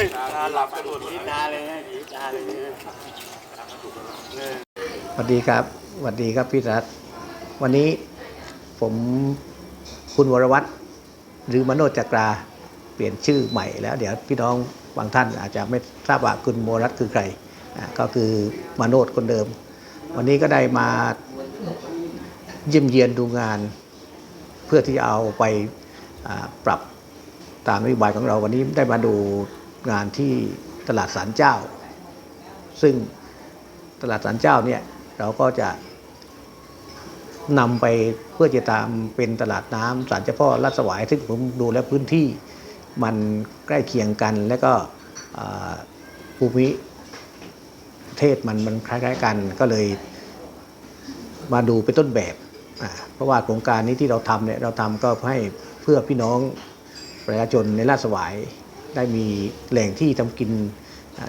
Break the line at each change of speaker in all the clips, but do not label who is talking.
นอนหลับกระโดดพิจาเลยนะผีาเลยนะ
สวัสดีครับสวัสดีครับพี่รัฐวันนี้ผมคุณวรวัตรหรือมโนจักราเปลี่ยนชื่อใหม่แล้ว เดี๋ยวพี่น้องบางท่านอาจจะไม่ทราบว่าคุณโมรัตคือใครอ่าก็คือมโนดคนเดิม วันนี้ก็ได้มาเยี่ยมเยียนดูงาน เพื่อที่จะเอาไปปรับตามนโยบายของเราวันนี้ได้มาดู งานที่ตลาดสารเจ้า ซึ่งตลาดสันเจ้าเนี่ยเราก็จะนำไปเพื่อจะตามเป็นตลาดน้ำสารเจ้าพ่อรัศวายซึ่งผมดูแลพื้นที่มันใกล้เคียงกัน และก็ภูมิประเทศมันมันคล้าย ๆกันก็เลยมาดูเป็นต้นแบบเพราะว่าโครงการนี้ที่เราทำเนี่ยเราทำก็ให้เพื่อพี่น้องประชาชนในราชสวาย ได้มีแหล่งที่ทำกิน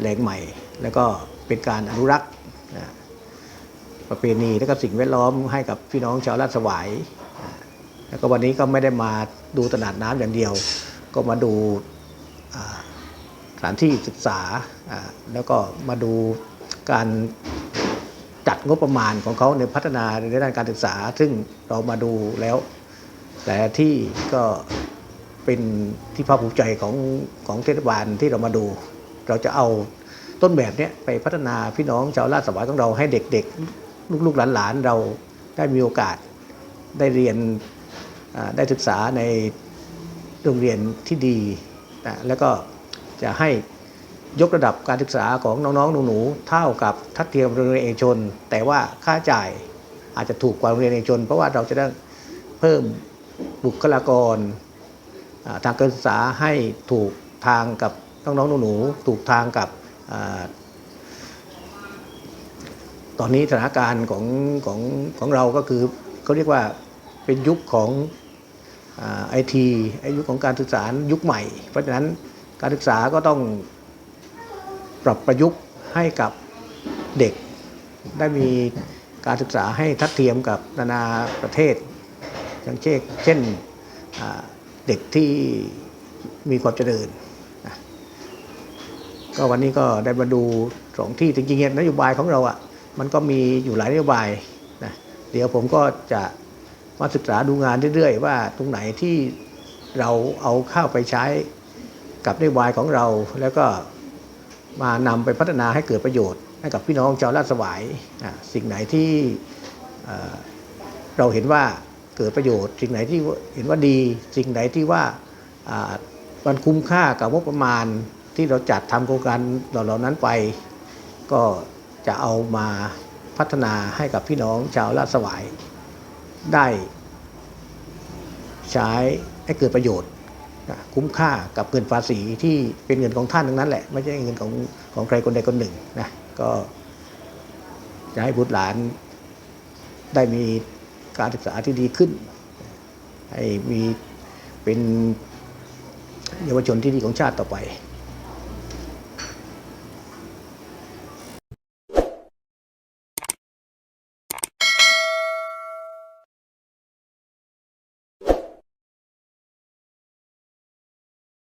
แหล่งใหม่ แล้วก็เป็นการอนุรักษ์ประเพณีและก็สิ่งแวดล้อมให้กับพี่น้องชาวราชสวาย แล้วก็วันนี้ก็ไม่ได้มาดูตลาดน้ำอย่างเดียว ก็มาดูสถานที่ศึกษา แล้วก็มาดูการจัดงบประมาณของเขาในพัฒนาในด้านการศึกษา ซึ่งเรามาดูแล้ว แต่ที่ก็ เป็นที่ภาคภูมิใจของของเทศบาลที่เรามาดู เราจะเอาต้นแบบเนี้ยไปพัฒนาพี่น้องชาวราชสวายของเราให้เด็กๆ ลูกๆหลานๆเราได้มีโอกาสได้เรียนอ่าได้ศึกษาในโรงเรียนที่ดีนะแล้วก็จะให้ยกระดับการศึกษาของน้องๆหนูๆเท่ากับทัดเทียมโรงเรียนเอกชน แต่ว่าค่าใช้จ่ายอาจจะถูกกว่าโรงเรียนเอกชน เพราะว่าเราจะได้เพิ่มบุคลากร ทางการศึกษาให้ถูกทางกับน้องๆหนูๆถูกทางกับอตอนนี้สถานการณ์ของของของเราก็คือเขาเรียกว่าเป็นยุคของไอทีไอยุคของการศึกษายุคใหม่ เพราะฉะนั้นการศึกษาก็ต้องปรับประยุกต์ให้กับเด็ก ได้มีการศึกษาให้ทัดเทียมกับนานาประเทศ อย่างเช่นเช่นอ เด็กที่มีความเจริญนะก็วันนี้ก็ได้มาดูสองที่จริงๆนโยบายของเราอะ่ะมันก็มีอยู่หลายนโยบายนะเดี๋ยวผมก็จะมาศึกษาดูงานเรื่อยๆ ว่าตรงไหนที่เราเอาเข้าไปใช้กับนโยบายของเราแล้วก็มานำไปพัฒนาให้เกิดประโยชน์ให้กับพี่น้องชาวราชสวายอะสิ่งไหนที่เราเห็นว่า เกิดประโยชน์ สิ่งไหนที่เห็นว่าดี สิ่งไหนที่ว่ามันคุ้มค่ากับงบประมาณที่เราจัดทำโครงการเหล่านั้นไป ก็จะเอามาพัฒนาให้กับพี่น้องชาวราชสวาย ได้ใช้ให้เกิดประโยชน์คุ้มค่ากับเงินภาษีที่เป็นเงินของท่านทั้งนั้นแหละ ไม่ใช่เงินของของใครคนใดคนหนึ่งนะก็จะให้บุตรหลานได้มี การศึกษาที่ดีขึ้น ให้มีเป็นเยาวชนที่ดีของชาติต่อไป